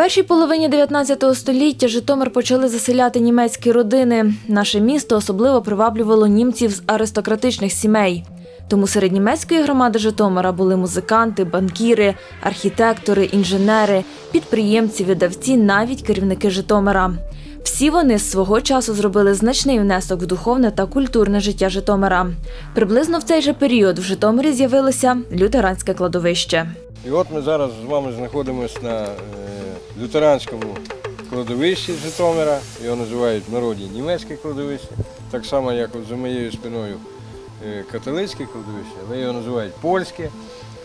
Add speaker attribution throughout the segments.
Speaker 1: Першій половині 19 століття Житомир почали заселяти німецькі родини. Наше місто особливо приваблювало німців з аристократичних сімей. Тому серед німецької громади Житомира були музиканти, банкіри, архітектори, інженери, підприємці, видавці, навіть керівники Житомира. Всі вони з свого часу зробили значний внесок в духовне та культурне життя Житомира. Приблизно в цей же період в Житомирі з'явилося лютеранське кладовище.
Speaker 2: І от ми зараз з вами знаходимося на е, лютеранському кладовищі Житомира. Його називають в народі німецьке кладовище, так само, як за моєю спиною е, католицьке кладовище, але його називають польське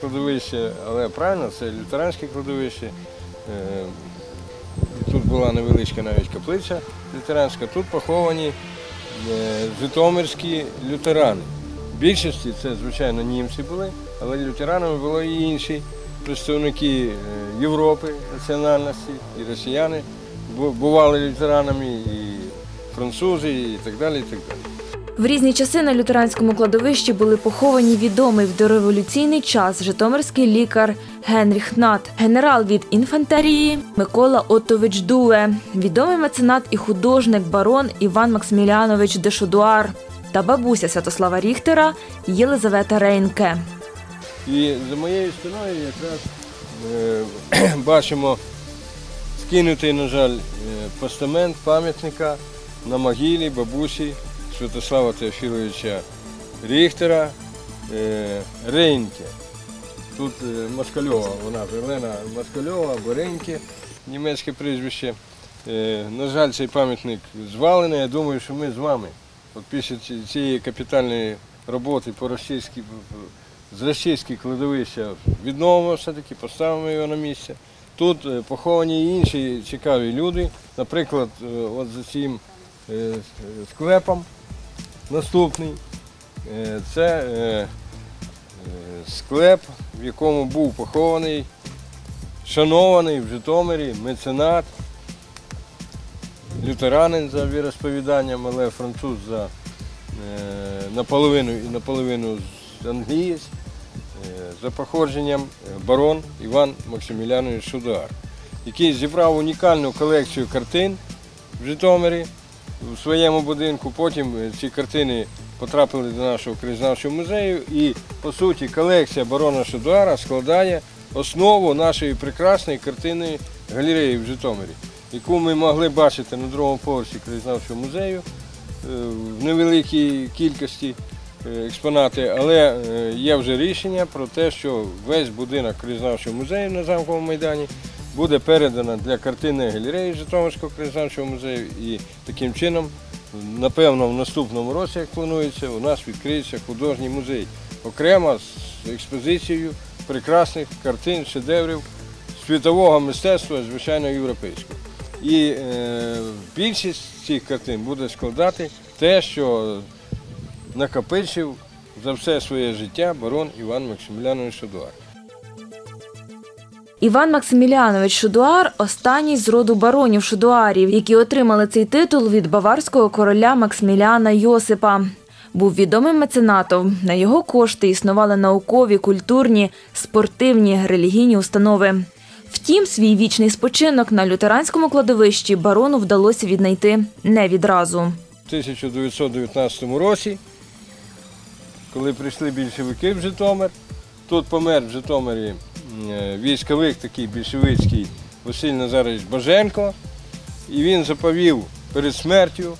Speaker 2: кладовище, але правильно це лютеранське кладовище. Е, Тут була невеличка навіть каплиця лютеранська. Тут поховані е, житомирські лютерани. В більшості це, звичайно, німці були, але лютеранами були і інші представники е, Європи національності, і росіяни бували лютеранами, і французи, і так далі. І так далі.
Speaker 1: В різні часи на лютеранському кладовищі були поховані відомий в дореволюційний час житомирський лікар Генріх Нат, генерал від інфантерії Микола Оттович Дуе, відомий меценат і художник барон Іван Максиміліанович Дешодуар та бабуся Святослава Ріхтера Єлизавета Рейнке.
Speaker 2: І за моєю спиною якраз е, бачимо скинутий, на жаль, е, постамент пам'ятника на могилі бабусі Святослава Теофіловича Ріхтера е. Тут е, Москальова, вона Елена Москальова або Рейнке, німецьке прізвище. На жаль, цей пам'ятник звалений. Я думаю, що ми з вами от після цієї капітальної роботи по російській з російських кладовища відновимо все-таки, поставимо його на місце. Тут е, поховані інші цікаві люди. Наприклад, е, от за цим е, склепом наступний. Це склеп, в якому був похований, шанований в Житомирі меценат, лютеранин за віросповіданням, але француз за наполовину і наполовину англієць, за походженням е, барон Іван Максимілянович Шудар, який зібрав унікальну колекцію картин в Житомирі у своєму будинку. Потім е, ці картини потрапили до нашого краєзнавчого музею і, по суті, колекція барона Шудуара складає основу нашої прекрасної картинної галереї в Житомирі, яку ми могли бачити на другому поверсі краєзнавчого музею е, в невеликій кількості експонати, але е, є вже рішення про те, що весь будинок краєзнавчого музею на замковому майдані буде передано для картинної галереї Житомирського краєзнавчого музею і таким чином, напевно, в наступному році, як планується, у нас відкриється художній музей окремо з експозицією прекрасних картин, шедеврів світового мистецтва, звичайно, європейського. І е, більшість цих картин буде складати те, що накопичив за все своє життя барон Іван Максимілянович Шадуар.
Speaker 1: Іван Максиміліанович Шудуар останній з роду баронів Шудуарів, які отримали цей титул від баварського короля Максиміліана Йосипа. Був відомим меценатом. На його кошти існували наукові, культурні, спортивні, релігійні установи. Втім, свій вічний спочинок на лютеранському кладовищі барону вдалося віднайти не відразу.
Speaker 2: В 1919 році, коли прийшли більшовики в Житомир, тут помер в Житомирі е, військовик такий більшовицький Василь Назарович Боженко, і він заповів перед смертю,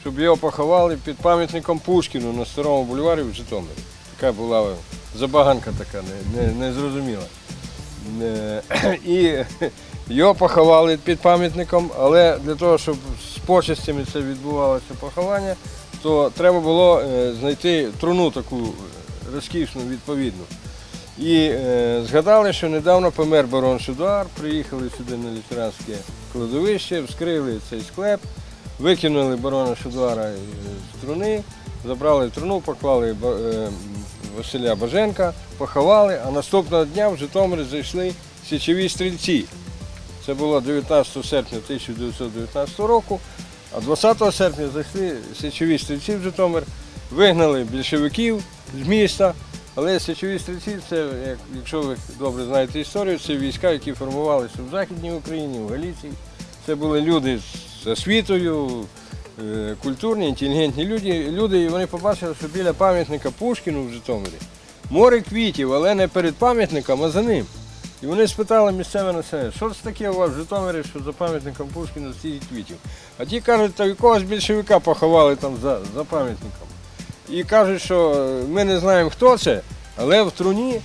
Speaker 2: щоб його поховали під пам'ятником Пушкіну на Старому бульварі в Житомирі. Така була забаганка така, не- не- Е, І його поховали під пам'ятником, але для того, щоб з почестями це відбувалося поховання, то треба було е, знайти труну таку е, розкішну, відповідну. І е, згадали, що недавно помер барон Шедуар, приїхали сюди на лютеранське кладовище, вскрили цей склеп, викинули барона Шедуара е, з труни, забрали труну, поклали е, Василя Баженка, поховали, а наступного дня в Житомир зайшли січові стрільці. Це було 19 серпня 1919 року, а 20 серпня зайшли січові стрільці в Житомир, вигнали більшовиків з міста, Але січові стрільці, це, якщо ви добре знаєте історію, це війська, які формувалися в Західній Україні, в Галіції. Це були люди з освітою, е, культурні, інтелігентні люди, люди, і вони побачили, що біля пам'ятника Пушкіну в Житомирі море квітів, але не перед пам'ятником, а за ним. І вони спитали місцеве населення, що це таке у вас в Житомирі, що за пам'ятником Пушкіна стільки квітів. А ті кажуть, та якогось більшовика поховали там за, за пам'ятником. І кажуть, що е, ми не знаємо, хто це, але в труні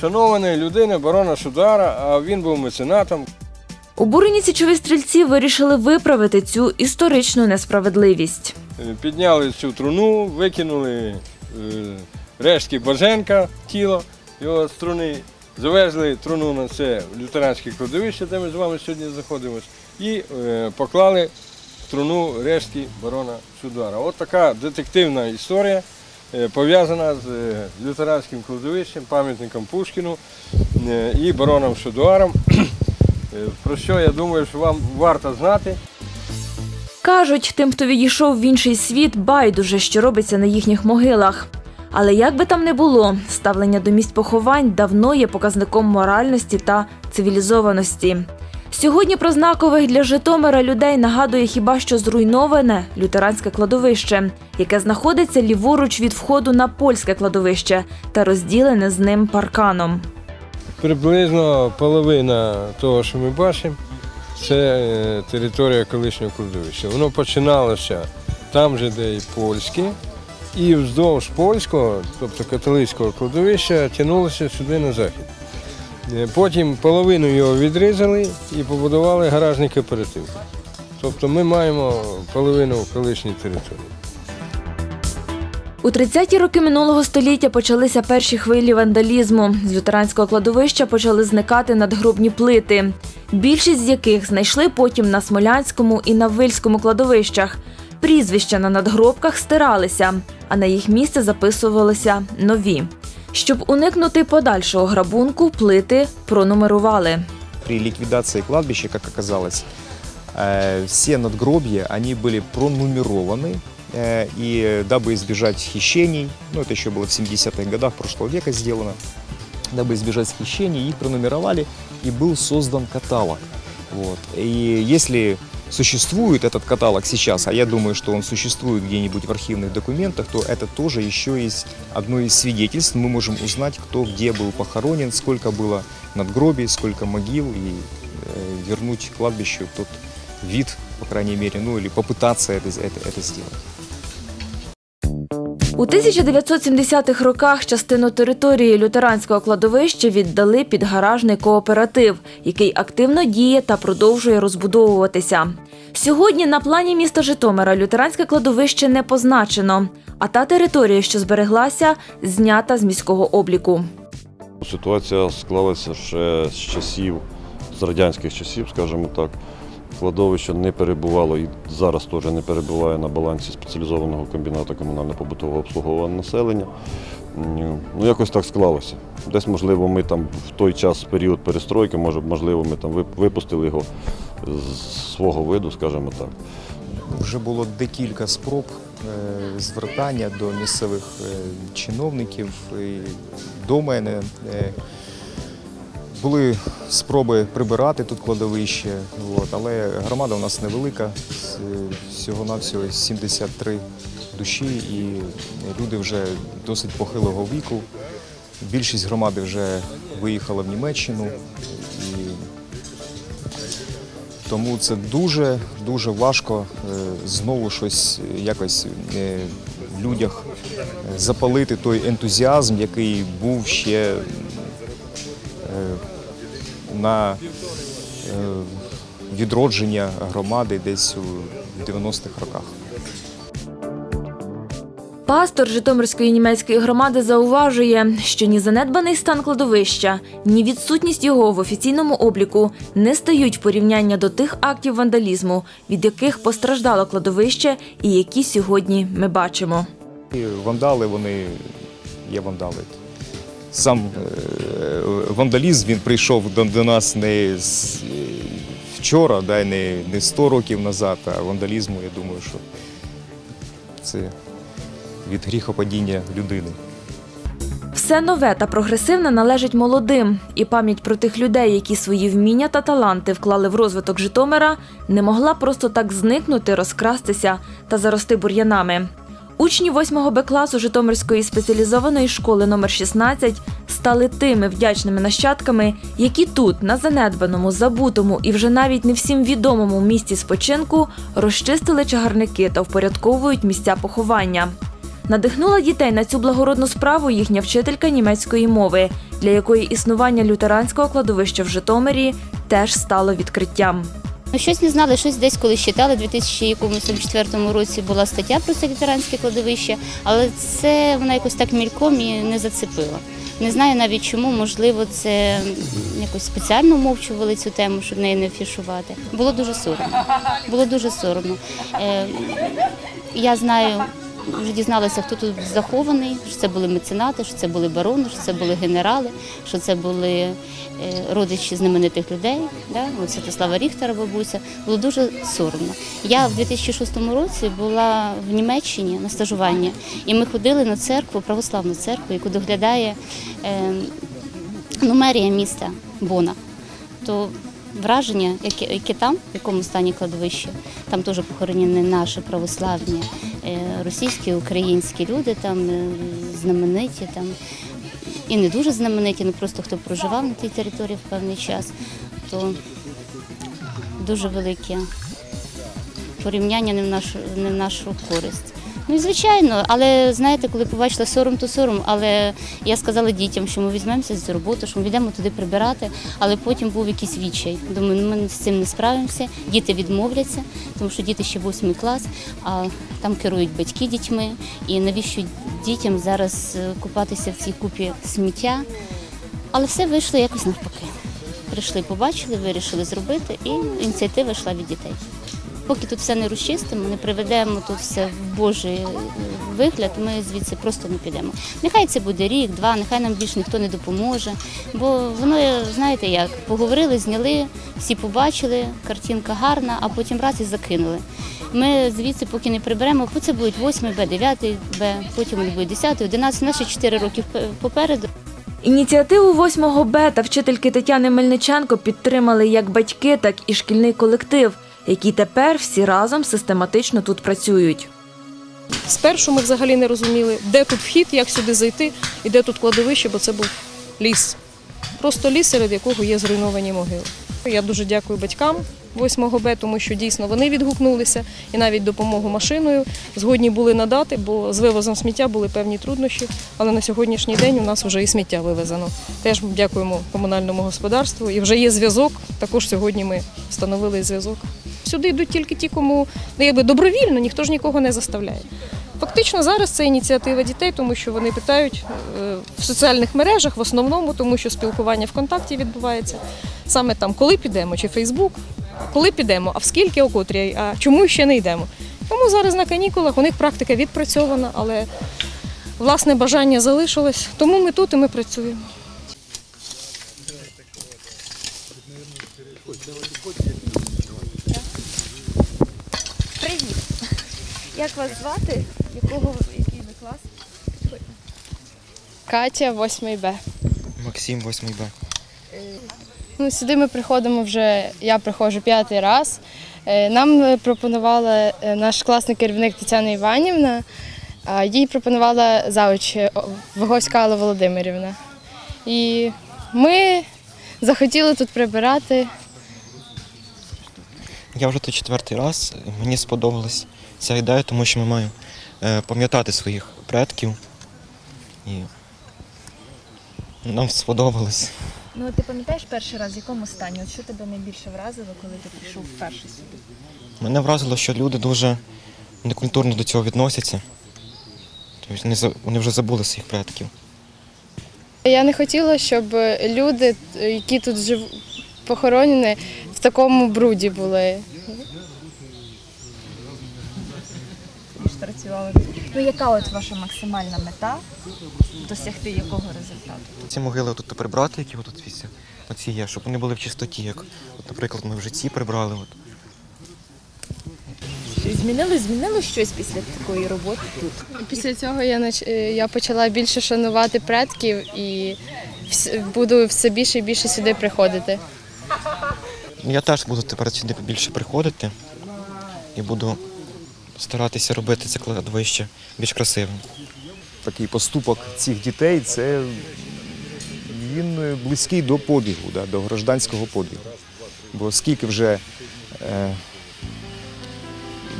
Speaker 2: шанованої людини барона Шудара, а він був меценатом.
Speaker 1: Обурені січові стрільці вирішили виправити цю історичну несправедливість.
Speaker 2: Е, Підняли цю труну, викинули е, рештки Боженка, тіло його з труни, завезли труну на це лютеранське кладовище, де ми з вами сьогодні знаходимося, і е, поклали труну рештки барона Шудара. От така детективна історія, е, пов'язана з е, лютеранським кладовищем, пам'ятником Пушкіну і бароном Шудуаром. Е, Про що я думаю, що вам варто знати.
Speaker 1: Кажуть, тим, хто відійшов в інший світ, байдуже, що робиться на їхніх могилах. Але як би там не було, ставлення до місць поховань давно є показником моральності та цивілізованості. Сьогодні про знакових для Житомира людей нагадує хіба що зруйноване лютеранське кладовище, яке знаходиться ліворуч від входу на польське кладовище та розділене з ним парканом.
Speaker 2: Приблизно половина того, що ми бачимо, це е, територія колишнього кладовища. Воно починалося там же, де і польське, і вздовж польського, тобто католицького кладовища, тягнулося сюди на захід. Е, Потім половину його відрізали і побудували гаражний кооператив. Тобто ми маємо половину колишньої території.
Speaker 1: У 30-ті роки минулого століття почалися перші хвилі вандалізму. З лютеранського кладовища почали зникати надгробні плити, більшість з яких знайшли потім на Смолянському і на Вильському кладовищах. Прізвища на надгробках стиралися, а на їх місце записувалися нові. Щоб уникнути подальшого грабунку, плити пронумерували.
Speaker 3: При ликвидации кладбища, как оказалось, э, все надгробья, они были пронумерованы, э, и дабы избежать хищений, ну это еще было в 70-х годах прошлого века сделано, дабы избежать хищений, их пронумеровали, и был создан каталог. Вот. И если существует этот каталог сейчас, а я думаю, что он существует где-нибудь в архивных документах, то это тоже еще есть одно из свидетельств. Мы можем узнать, кто где был похоронен, сколько было надгробий, сколько могил, и э, вернуть кладбищу тот вид, по крайней мере, ну или попытаться это, это, это сделать.
Speaker 1: У 1970-х роках частину території лютеранського кладовища віддали під гаражний кооператив, який активно діє та продовжує розбудовуватися. Сьогодні на плані міста Житомира лютеранське кладовище не позначено, а та територія, що збереглася, знята з міського обліку.
Speaker 4: Ситуація склалася ще з часів, з радянських часів, скажімо так. Кладовище не перебувало і зараз теж не перебуває на балансі спеціалізованого комбінату комунально-побутового обслуговування населення. Ну, якось так склалося. Десь, можливо, ми там в той час, період перестройки, може, можливо, ми там випустили його з свого виду, скажімо так.
Speaker 3: Вже було декілька спроб е, звертання до місцевих е, чиновників до мене. Були спроби прибирати тут кладовище, але громада у нас невелика, з- всього-навсього 73 душі, і люди вже досить похилого віку. Більшість громади вже виїхала в Німеччину. Тому це дуже дуже важко е, знову щось якось е, в людях запалити той ентузіазм, який був ще на е, відродження громади десь у 90-х роках.
Speaker 1: Пастор Житомирської німецької громади зауважує, що ні занедбаний стан кладовища, ні відсутність його в офіційному обліку не стають в порівняння до тих актів вандалізму, від яких постраждало кладовище, і які сьогодні ми бачимо.
Speaker 3: Вандали, вони є вандали. Сам е, вандалізм він прийшов до, нас не е, вчора, да, не, 100 років назад, а вандалізму, я думаю, що це від гріхопадіння людини.
Speaker 1: Все нове та прогресивне належить молодим, і пам'ять про тих людей, які свої вміння та таланти вклали в розвиток Житомира, не могла просто так зникнути, розкрастися та зарости бур'янами. Учні 8 Б класу Житомирської спеціалізованої школи номер 16 стали тими вдячними нащадками, які тут, на занедбаному, забутому і вже навіть не всім відомому місці спочинку, розчистили чагарники та впорядковують місця поховання. Надихнула дітей на цю благородну справу їхня вчителька німецької мови, для якої існування лютеранського кладовища в Житомирі теж стало відкриттям.
Speaker 5: Ну, щось не знали, щось десь коли читали. У 2004 році була стаття про це ветеранське кладовище, але це вона якось так мільком і не зацепила. Не знаю навіть чому, можливо, це якось спеціально мовчували цю тему, щоб неї не афішувати. Було дуже соромно. Було дуже соромно. Е, я знаю, вже дізналася, хто тут захований, що це були меценати, що це були барони, що це були генерали, що це були е, родичі знаменитих людей. Да? Святослава Ріхтера, бабуся. Було дуже соромно. Я в 2006 році була в Німеччині на стажуванні, і ми ходили на церкву, православну церкву, яку доглядає е, ну, мерія міста Бона. То враження, яке, яке там, в якому стані кладовище, там теж похоронені наші православні, російські, українські люди, там е, знамениті, там і не дуже знамениті, ну просто хто проживав на тій території в певний час, то дуже велике порівняння не в нашу, не в нашу користь. Ну звичайно, але знаєте, коли побачила сором, то сором. Але я сказала дітям, що ми візьмемося за роботу, що ми йдемо туди прибирати, але потім був якийсь відчай. Думаю, ну ми з цим не справимося, діти відмовляться, тому що діти ще восьмий клас, а там керують батьки дітьми. І навіщо дітям зараз е, купатися в цій купі сміття? Але все вийшло якось навпаки. Прийшли, побачили, вирішили зробити, і ініціатива йшла від дітей. Поки тут все не розчистимо, не приведемо тут все в Божий е, вигляд, ми звідси просто не підемо. Нехай це буде рік, два, нехай нам більше ніхто не допоможе. Бо воно, знаєте як, поговорили, зняли, всі побачили, картинка гарна, а потім раз і закинули. Ми звідси, поки не приберемо, бо це будуть 8 Б, 9 Б, потім вони будуть 10, 11, наші 4 роки попереду.
Speaker 1: Ініціативу 8 Б та вчительки Тетяни Мельниченко підтримали як батьки, так і шкільний колектив, які тепер всі разом систематично тут працюють.
Speaker 6: Спершу ми взагалі не розуміли, де тут вхід, як сюди зайти і де тут кладовище, бо це був ліс. Просто ліс, серед якого є зруйновані могили. Я дуже дякую батькам 8 Б, тому що дійсно вони відгукнулися і навіть допомогу машиною згодні були надати, бо з вивозом сміття були певні труднощі. Але на сьогоднішній день у нас вже і сміття вивезено. Теж дякуємо комунальному господарству. І вже є зв'язок. Також сьогодні ми встановили зв'язок. Сюди йдуть тільки ті, кому ну, якби добровільно, ніхто ж нікого не заставляє. Фактично зараз це ініціатива дітей, тому що вони питають е, в соціальних мережах, в основному, тому що спілкування ВКонтакті відбувається саме там, коли підемо, чи Фейсбук, коли підемо, а в скільки, о котрій, а чому ще не йдемо. Тому зараз на канікулах у них практика відпрацьована, але власне бажання залишилось. Тому ми тут і ми працюємо.
Speaker 1: Як вас звати? Якого який ви клас?
Speaker 7: Катя, 8 Б.
Speaker 3: Максим, 8 Б.
Speaker 7: Ну, сюди ми приходимо вже, я приходжу п'ятий раз. Е, Нам е, пропонувала е, наш класний керівник Тетяна Іванівна, їй пропонувала завуч Виговська Алла Володимирівна. І ми захотіли тут прибирати.
Speaker 8: Я вже тут четвертий раз. Мені сподобалась ця ідея, тому що ми маємо е, пам'ятати своїх предків. І нам сподобалось.
Speaker 1: Ну ти пам'ятаєш перший раз, в якому стані? От що тебе найбільше вразило, коли ти прийшов вперше сюди?
Speaker 8: Мене вразило, що люди дуже некультурно до цього відносяться. Тобто вони, вони вже забули своїх предків.
Speaker 7: Я не хотіла, щоб люди, які тут жив... похоронені, в такому бруді були.
Speaker 1: Працювали. Ну яка от ваша максимальна мета досягти якого результату?
Speaker 8: Ці могили тут прибрати, які тут вісять, оці є, щоб вони були в чистоті. Як, от, наприклад, ми вже ці прибрали. От.
Speaker 1: Змінилось, змінилось щось після такої роботи тут?
Speaker 7: Після цього я нач- е, я почала більше шанувати предків і вс- буду все більше і більше сюди приходити.
Speaker 8: Я теж буду тепер сюди більше приходити і буду старатися робити це кладовище більш красивим.
Speaker 3: Такий поступок цих дітей це він е, близький до подвігу, да, до гражданського подвігу. Бо скільки вже е,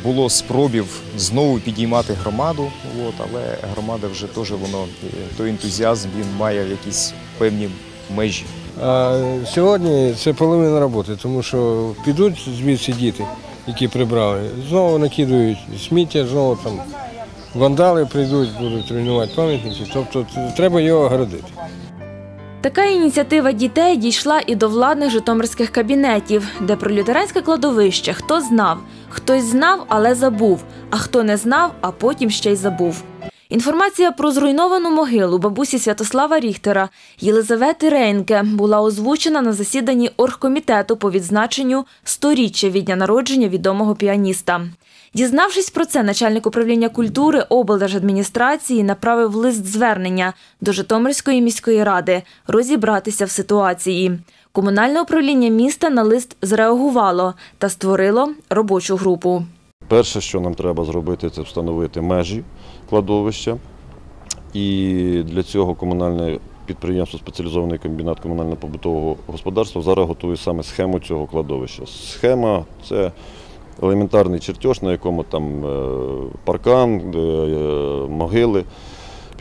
Speaker 3: було спробів знову підіймати громаду, от, але громада вже теж воно, е, той ентузіазм він має якісь певні межі.
Speaker 2: А сьогодні це половина роботи, тому що підуть звідси діти, які прибрали, знову накидують сміття, знову там вандали прийдуть, будуть руйнувати пам'ятники. Тобто треба його огородити.
Speaker 1: Така ініціатива дітей дійшла і до владних житомирських кабінетів, де про лютеранське кладовище хто знав, хтось знав, але забув, а хто не знав, а потім ще й забув. Інформація про зруйновану могилу бабусі Святослава Ріхтера Єлизавети Рейнке була озвучена на засіданні оргкомітету по відзначенню сторіччя від дня народження відомого піаніста. Дізнавшись про це, начальник управління культури облдержадміністрації направив лист звернення до Житомирської міської ради розібратися в ситуації. Комунальне управління міста на лист зреагувало та створило робочу групу.
Speaker 4: Перше, що нам треба зробити, це встановити межі кладовища. І для цього комунальне підприємство спеціалізований комбінат комунально-побутового господарства зараз готує саме схему цього кладовища. Схема це елементарний чертеж, на якому там е, паркан, е, могили.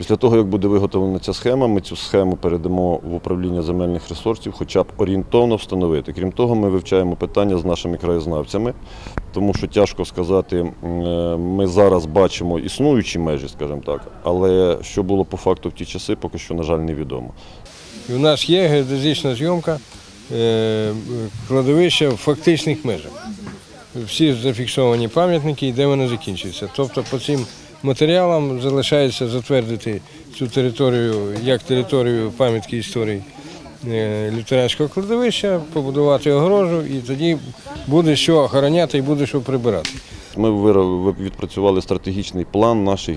Speaker 4: Після того, як буде виготовлена ця схема, ми цю схему передамо в управління земельних ресурсів, хоча б орієнтовно встановити. Крім того, ми вивчаємо питання з нашими краєзнавцями, тому що тяжко сказати, е, ми зараз бачимо існуючі межі, скажімо так, але що було по факту в ті часи, поки що, на жаль, невідомо.
Speaker 2: У нас є геодезична зйомка е, кладовища в фактичних межах. Всі зафіксовані пам'ятники і де вони закінчуються. Тобто по цим матеріалам залишається затвердити цю територію як територію пам'ятки історії е, лютеранського кладовища, побудувати огорожу і тоді буде що охороняти і буде що прибирати.
Speaker 4: Ми відпрацювали стратегічний план наших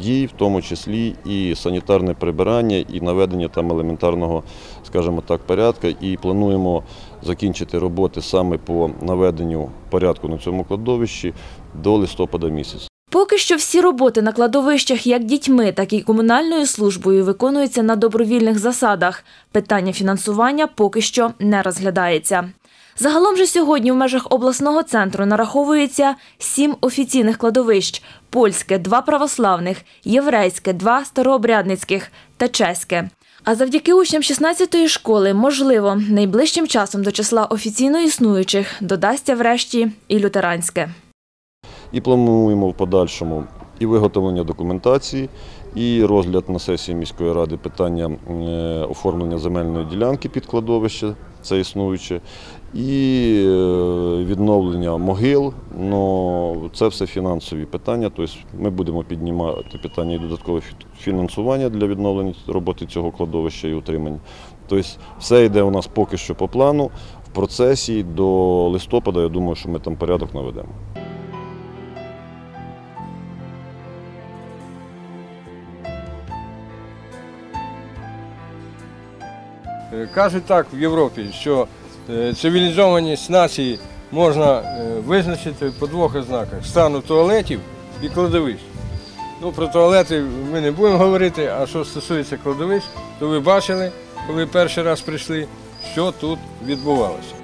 Speaker 4: дій, в тому числі і санітарне прибирання, і наведення там елементарного, скажімо так, порядку. І плануємо закінчити роботи саме по наведенню порядку на цьому кладовищі до листопада місяця.
Speaker 1: Поки що всі роботи на кладовищах як дітьми, так і комунальною службою виконуються на добровільних засадах. Питання фінансування поки що не розглядається. Загалом же сьогодні в межах обласного центру нараховується сім офіційних кладовищ: польське, два православних, єврейське, два старообрядницьких та чеське. А завдяки учням 16-ї школи, можливо, найближчим часом до числа офіційно існуючих додасться врешті і лютеранське.
Speaker 4: І плануємо в подальшому і виготовлення документації, і розгляд на сесії міської ради питання е, оформлення земельної ділянки під кладовище, це існуюче, і е, відновлення могил. Ну, це все фінансові питання. Тобто ми будемо піднімати питання і додаткове фінансування для відновлення роботи цього кладовища і утримання. Тобто все йде у нас поки що по плану. В процесі до листопада, я думаю, що ми там порядок наведемо.
Speaker 2: Кажуть так в Європі, що е, цивілізованість нації можна е, визначити по двох ознаках стану туалетів і кладовищ. Ну, про туалети ми не будемо говорити, а що стосується кладовищ, то ви бачили, коли перший раз прийшли, що тут відбувалося.